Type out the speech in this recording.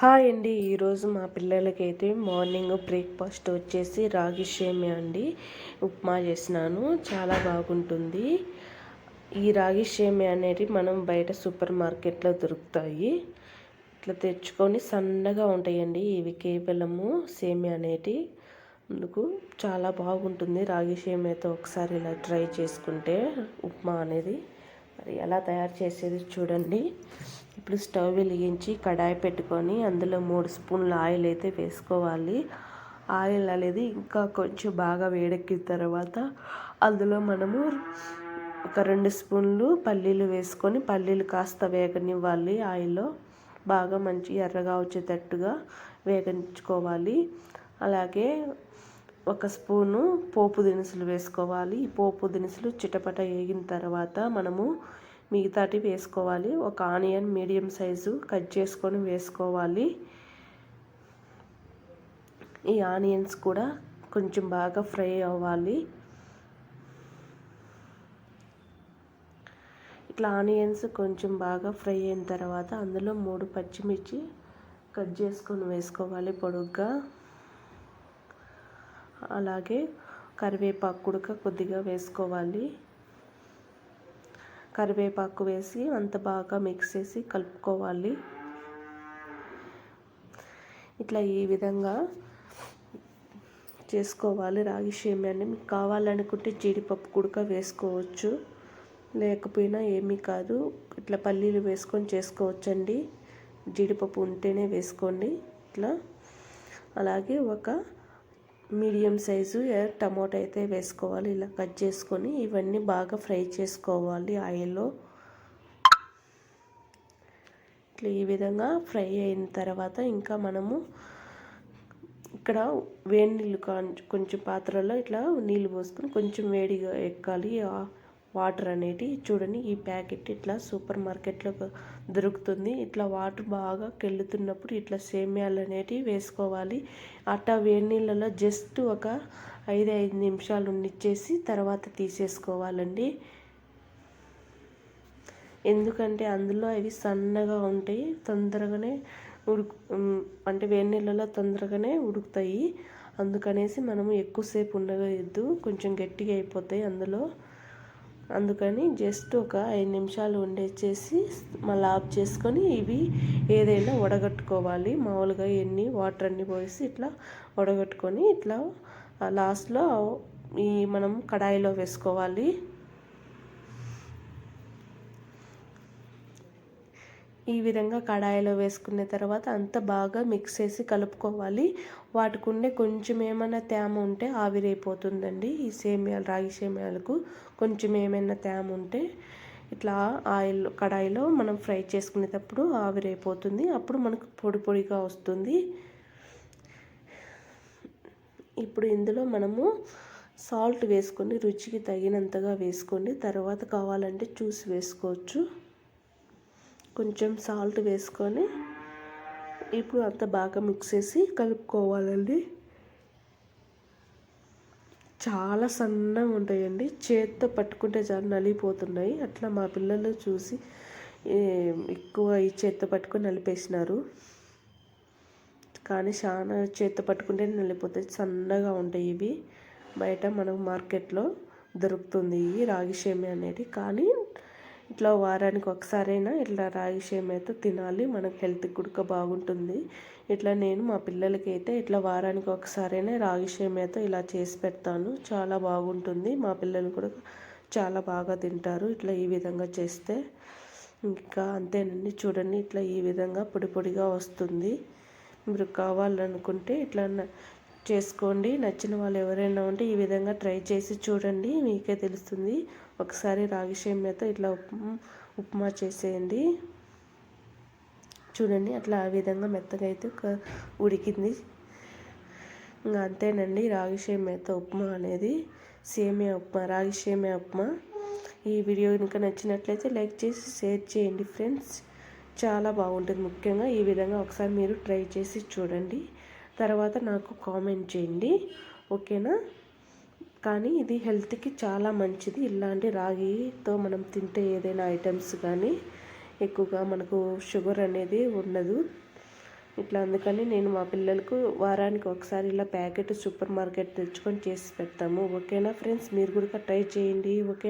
Hi అండి. ఈరోజు మా పిల్లలకైతే మార్నింగ్ బ్రేక్ఫాస్ట్ వచ్చేసి రాగి షేమియా అండి. ఉప్మా చేసినాను. చాలా బాగుంటుంది. ఈ రాగి షేమియా అనేది మనం బయట సూపర్ మార్కెట్లో దొరుకుతాయి. ఇట్లా తెచ్చుకొని సన్నగా ఉంటాయండి. ఇవి కేవలము సేమియా అనేటి అందుకు చాలా బాగుంటుంది రాగి షేమియాతో ఒకసారి ఇలా ట్రై చేసుకుంటే ఉప్మా అనేది. మరి ఎలా తయారు చేసేది చూడండి. ఇప్పుడు స్టవ్ వెలిగించి కడాయి పెట్టుకొని అందులో మూడు స్పూన్ల ఆయిల్ అయితే వేసుకోవాలి. ఆయిల్ అనేది ఇంకా కొంచెం బాగా వేడెక్కిన తర్వాత అందులో మనము ఒక రెండు స్పూన్లు పల్లీలు వేసుకొని పల్లీలు కాస్త వేగనివ్వాలి. ఆయిల్లో బాగా మంచి ఎర్రగా వచ్చేటట్టుగా వేగించుకోవాలి. అలాగే ఒక స్పూను పోపు దినుసులు వేసుకోవాలి. ఈ పోపు దినుసులు చిటపట వేగిన తర్వాత మనము మిగతాటి వేసుకోవాలి. ఒక ఆనియన్ మీడియం సైజు కట్ చేసుకొని వేసుకోవాలి. ఈ ఆనియన్స్ కూడా కొంచెం బాగా ఫ్రై అవ్వాలి. ఇట్లా ఆనియన్స్ కొంచెం బాగా ఫ్రై అయిన తర్వాత అందులో మూడు పచ్చిమిర్చి కట్ చేసుకొని వేసుకోవాలి పొడుగ్గా. అలాగే కరివేపాకు కూడా కొద్దిగా వేసుకోవాలి. కరివేపాకు వేసి అంత బాగా మిక్స్ చేసి కలుపుకోవాలి. ఇట్లా ఈ విధంగా చేసుకోవాలి రాగి సేమియాని. మీకు కావాలనుకుంటే జీడిపప్పు కుడక వేసుకోవచ్చు. లేకపోయినా ఏమీ కాదు. ఇట్లా పల్లీలు వేసుకొని చేసుకోవచ్చండి. జీడిపప్పు ఉంటేనే వేసుకోండి. ఇట్లా అలాగే ఒక మీడియం సైజు టమోటా అయితే వేసుకోవాలి ఇలా కట్ చేసుకొని ఇవన్నీ బాగా ఫ్రై చేసుకోవాలి ఆయిల్లో. ఇట్లా ఈ విధంగా ఫ్రై అయిన తర్వాత ఇంకా మనము ఇక్కడ వేడి నీళ్ళు కొంచెం పాత్రలో ఇట్లా నీళ్ళు పోసుకొని కొంచెం వేడిగా ఎక్కాలి. వాటర్ అనేటివి చూడండి ఈ ప్యాకెట్ ఇట్లా సూపర్ మార్కెట్లో దొరుకుతుంది. ఇట్లా వాటర్ బాగా కెళ్ళుతున్నప్పుడు ఇట్లా సేమ్యాలు అనేటివి వేసుకోవాలి. అట్టా వేడి నీళ్ళలో జస్ట్ ఒక ఐదు ఐదు నిమిషాలు ఉండిచ్చేసి తర్వాత తీసేసుకోవాలండి. ఎందుకంటే అందులో అవి సన్నగా ఉంటాయి తొందరగానే ఉడుకు అంటే వేడి నీళ్ళలో తొందరగానే ఉడుకుతాయి. అందుకనేసి మనము ఎక్కువసేపు ఉండగద్దు కొంచెం గట్టిగా అయిపోతాయి అందులో. అందుకని జస్ట్ ఒక ఐదు నిమిషాలు ఉండేసేసి మళ్ళీ ఆఫ్ చేసుకొని ఇవి ఏదైనా వడగట్టుకోవాలి. మామూలుగా ఎన్ని వాటర్ అన్ని పోసి ఇట్లా వడగట్టుకొని ఇట్లా లాస్ట్లో ఈ మనం కడాయిలో వేసుకోవాలి. ఈ విధంగా కడాయిలో వేసుకున్న తర్వాత అంత బాగా మిక్స్ చేసి కలుపుకోవాలి. వాటికి ఉండే కొంచెం ఏమైనా తేమ ఉంటే ఆవిరైపోతుందండి. ఈ సేమియాలు రాగి సేమియాలకు కొంచెం ఏమైనా తేమ ఉంటే ఇట్లా ఆయిల్ కడాయిలో మనం ఫ్రై చేసుకునేటప్పుడు ఆవిరైపోతుంది. అప్పుడు మనకు పొడి పొడిగా వస్తుంది. ఇప్పుడు ఇందులో మనము సాల్ట్ వేసుకొని రుచికి తగినంతగా వేసుకోండి. తర్వాత కావాలంటే చూసి వేసుకోవచ్చు. కొంచెం సాల్ట్ వేసుకొని ఇప్పుడు అంత బాగా మిక్స్ చేసి కలుపుకోవాలండి. చాలా సన్నగా ఉంటాయండి. చేత్తో పట్టుకుంటే చాలా నలిగిపోతున్నాయి. అట్లా మా పిల్లలు చూసి ఎక్కువ ఈ చేత్తో పట్టుకొని నలిపేసినారు. కానీ చాలా చేత్తో పట్టుకుంటే నలిపోతాయి సన్నగా ఉంటాయి ఇవి. బయట మనకు మార్కెట్లో దొరుకుతుంది రాగి షేమి అనేది. కానీ ఇట్లా వారానికి ఒకసారైనా ఇట్లా రాగి సేమియాతో తినాలి. మనకు హెల్త్కి కూడా బాగుంటుంది. ఇట్లా నేను మా పిల్లలకి అయితే ఇట్లా వారానికి ఒకసారైనా రాగి సేమియాతో ఇలా చేసి పెడతాను. చాలా బాగుంటుంది. మా పిల్లలు కూడా చాలా బాగా తింటారు. ఇట్లా ఈ విధంగా చేస్తే ఇంకా అంతేనండి. చూడండి ఇట్లా ఈ విధంగా పొడి పొడిగా వస్తుంది. మీరు కావాలనుకుంటే ఇట్లా చేసుకోండి. నచ్చిన వాళ్ళు ఎవరైనా ఉంటే ఈ విధంగా ట్రై చేసి చూడండి. మీకే తెలుస్తుంది. ఒకసారి రాగి సేమ్యాతో ఇట్లా ఉప్మా చేసేయండి. చూడండి అట్లా ఆ విధంగా మెత్తగా అయితే ఉడికింది. ఇంకా అంతేనండి. రాగి సేమ్యాతో ఉప్మా అనేది సేమియా ఉప్మా రాగి సేమియా ఉప్మా. ఈ వీడియో ఇంకా నచ్చినట్లయితే లైక్ చేసి షేర్ చేయండి ఫ్రెండ్స్. చాలా బాగుంటుంది. ముఖ్యంగా ఈ విధంగా ఒకసారి మీరు ట్రై చేసి చూడండి. తర్వాత నాకు కామెంట్ చేయండి ఓకేనా? కానీ ఇది హెల్త్కి చాలా మంచిది. ఇలాంటి రాగితో మనం తింటే ఏదైనా ఐటమ్స్ కానీ ఎక్కువగా మనకు షుగర్ అనేది ఉండదు. ఇట్లా అందుకని నేను మా పిల్లలకు వారానికి ఒకసారి ఇలా ప్యాకెట్ సూపర్ మార్కెట్ తెచ్చుకొని చేసి పెడతాము. ఓకేనా ఫ్రెండ్స్? మీరు కూడా ట్రై చేయండి. ఓకే